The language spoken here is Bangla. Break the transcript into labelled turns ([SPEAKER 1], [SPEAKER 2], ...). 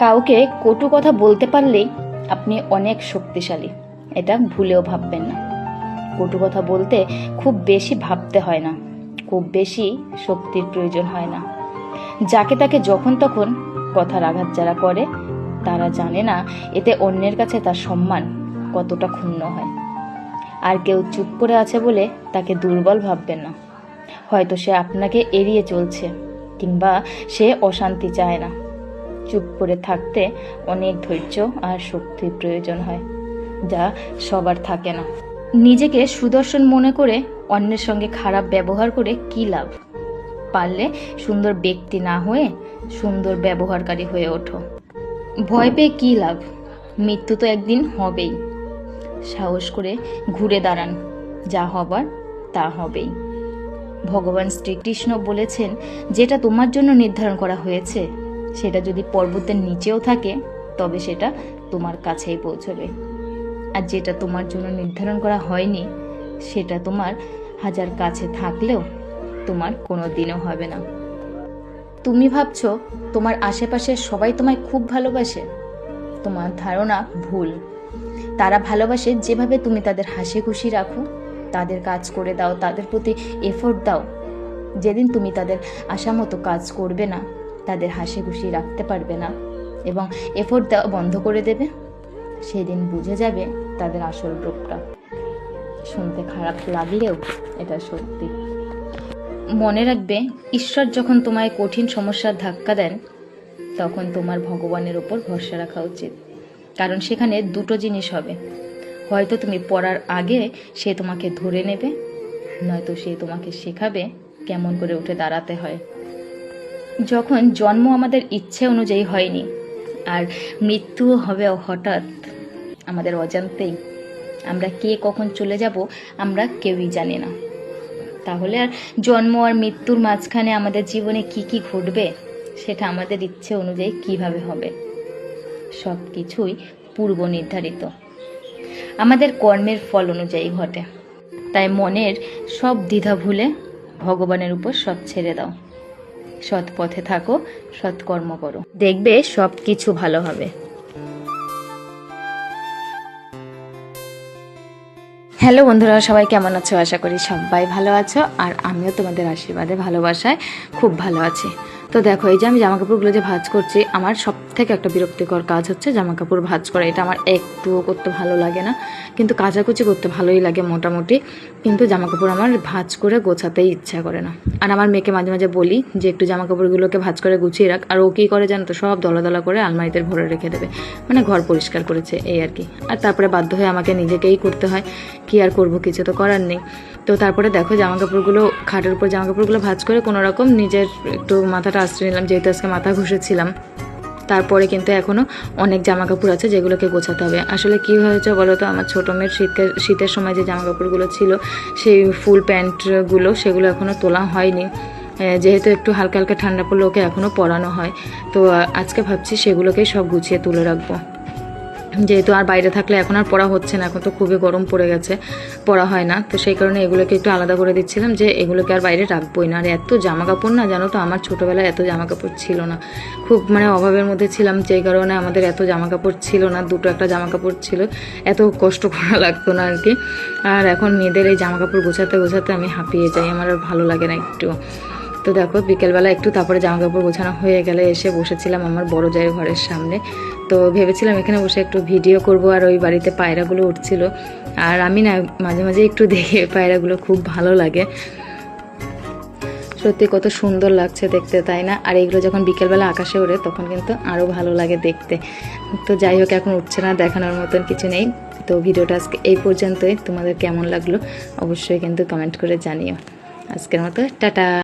[SPEAKER 1] কাউকে কটু কথা বলতে পারলেই আপনি অনেক শক্তিশালী। এটা ভুলেও ভাববেন না। কটু কথা বলতে খুব বেশি ভাবতে হয় না। খুব বেশি শক্তির প্রয়োজন হয় না। যাকে তাকে যখন তখন কথার আঘাত যারা করে, তারা জানে না এতে অন্যের কাছে তার সম্মান কতটা ক্ষুণ্ণ হয়। আর কেউ চুপ করে আছে বলে তাকে দুর্বল ভাববেন না। হয়তো সে আপনাকে এড়িয়ে চলছে, কিংবা সে অশান্তি চায় না। চুপ করে থাকতে অনেক ধৈর্য আর শক্তির প্রয়োজন হয়, যা সবার থাকে না। নিজেকে সুদর্শন মনে করে অন্যের সঙ্গে খারাপ ব্যবহার করে কী লাভ? পারলে সুন্দর ব্যক্তি না হয়ে সুন্দর ব্যবহারকারী হয়ে ওঠো। ভয় পেয়ে কী লাভ? মৃত্যু তো একদিন হবেই। সাহস করে ঘুরে দাঁড়ান, যা হবার তা হবেই। ভগবান শ্রীকৃষ্ণ বলেছেন, যেটা তোমার জন্য নির্ধারণ করা হয়েছে সেটা যদি পর্বতের নিচেও থাকে, তবে সেটা তোমার কাছেই পৌঁছবে। আর যেটা তোমার জন্য নির্ধারণ করা হয়নি, সেটা তোমার হাজার কাছে থাকলেও তোমার কোনো দিনও হবে না। তুমি ভাবছ, তোমার আশেপাশে সবাই তোমায় খুব ভালোবাসে? তোমার ধারণা ভুল। তারা ভালোবাসে যেভাবে তুমি তাদের হাসি খুশি রাখো, তাদের কাজ করে দাও, তাদের প্রতি এফোর্ট দাও। যেদিন তুমি তাদের আশা মতো কাজ করবে না তাদের হাসি খুশি রাখতে পারবে না এবং এফোর্ট দেওয়া বন্ধ করে দেবে। সেদিন বুঝে যাবে তাদের আসল রূপটা। শুনতে খারাপ লাগলেও এটা সত্যি। মনে রাখবে, ঈশ্বর যখন তোমায় কঠিন সমস্যার ধাক্কা দেন, তখন তোমার ভগবানের ওপর ভরসা রাখা উচিত। কারণ সেখানে দুটো জিনিস হবে। হয়তো তুমি পড়ার আগে সে তোমাকে ধরে নেবে, নয়তো সে তোমাকে শেখাবে কেমন করে উঠে দাঁড়াতে হয়। যখন জন্ম আমাদের ইচ্ছে অনুযায়ী হয়নি, আর মৃত্যুও হবে হঠাৎ আমাদের অজান্তেই। আমরা কে কখন চলে যাব, আমরা কেউই জানি না। তাহলে আর জন্ম আর মৃত্যুর মাঝখানে আমাদের জীবনে কি কি ঘটবে, সেটা আমাদের ইচ্ছে অনুযায়ী কীভাবে হবে? সব কিছুই পূর্ব নির্ধারিত। আমাদের কর্মের ফল অনুযায়ী ঘটে। তাই মনের সব দ্বিধা ভুলে ভগবানের উপর সব ছেড়ে দাও। সৎ পথে থাকো, সৎকর্ম করো। দেখবে সব কিছু ভালো হবে। হ্যালো বন্ধুরা, সবাই কেমন আছো? আশা করি সবাই ভালো আছো, আর আমিও তোমাদের আশীর্বাদে, ভালোবাসায় খুব ভালো আছি। তো দেখো, এই যে আমি জামা কাপড়গুলো যে ভাজ করছি, আমার সব থেকে একটা বিরক্তিকর কাজ হচ্ছে জামা কাপড় ভাজ করা। এটা আমার একটুও করতে ভালো লাগে না, কিন্তু কাচাকুচি করতে ভালোই লাগে মোটামুটি, কিন্তু জামা কাপড় আমার ভাজ করে গোছাতেই ইচ্ছা করে না। আর আমার মেয়েকে মাঝে মাঝে বলি যে, একটু জামা কাপড়গুলোকে ভাজ করে গুছিয়ে রাখ। আর ও কী করে জানো তো, সব দলা দলা করে আলমারিতে ভরে রেখে দেবে। মানে ঘর পরিষ্কার করেছে, এই আর কি। আর তারপরে বাধ্য হয়ে আমাকে নিজেকেই করতে হয়, কি আর করব, কিছু তো করার নেই। তো তারপরে দেখো জামা কাপড়গুলো খাটের উপর জামা কাপড়গুলো ভাজ করে কোনো রকম নিজের একটু মাথাটা আশ্রয় নিলাম, যেহেতু আজকে মাথা ঘষেছিলাম। তারপরে কিন্তু এখনও অনেক জামা কাপড় আছে যেগুলোকে গোছাতে হবে। আসলে কি হয়েছে বলো তো? আমার ছোটো মেয়ের শীতের শীতের সময় যে জামা কাপড়গুলো ছিল, সেই ফুল প্যান্টগুলো সেগুলো এখনও তোলা হয়নি। যেহেতু একটু হালকা হালকা ঠান্ডা পড়লে ওকে এখনও পরানো হয়। তো আজকে ভাবছি সেগুলোকেই সব গুছিয়ে তুলে রাখব। যেহেতু আর বাইরে থাকলে এখন আর পড়া হচ্ছে না, এখন তো খুবই গরম পড়ে গেছে, পড়া হয় না। তো সেই কারণে এগুলোকে একটু আলাদা করে দিচ্ছিলাম যে এগুলোকে আর বাইরে রাখবোই না। আর এত জামা কাপড় না, জানো তো, আমার ছোটোবেলায় এত জামা কাপড় ছিল না। খুব মানে অভাবের মধ্যে ছিলাম, যেই কারণে আমাদের এত জামা কাপড় ছিল না, দুটো একটা জামা কাপড় ছিল, এত কষ্ট করা লাগতো না আর কি। আর এখন মেয়েদের এই জামা কাপড় গোছাতে গোছাতে আমি হাঁপিয়ে যাই, আমার আর ভালো লাগে না একটু। তো দেখো, বিকেলবেলা একটু তারপরে জামা কাপড় গোছানো হয়ে গেলে এসে বসেছিলাম আমার বড় জায়ের ঘরের সামনে। তো ভেবেছিলাম এখানে বসে একটু ভিডিও করব আর ওই বাড়িতে পায়রাগুলো উঠছিল। আর আমি না মাঝে মাঝে একটু দেখে পায়রাগুলো খুব ভালো লাগে। সত্যি কত সুন্দর লাগছে দেখতে, তাই না? আর এইগুলো যখন বিকেলবেলা আকাশে ওড়ে, তখন কিন্তু আরও ভালো লাগে দেখতে। তো যাই হোক, এখন উঠছে না, দেখানোর মতন কিছু নেই। তো ভিডিওটা আজকে এই পর্যন্তই। তোমাদের কেমন লাগল? অবশ্যই কিন্তু কমেন্ট করে জানিও। আজকের মতো, টাটা!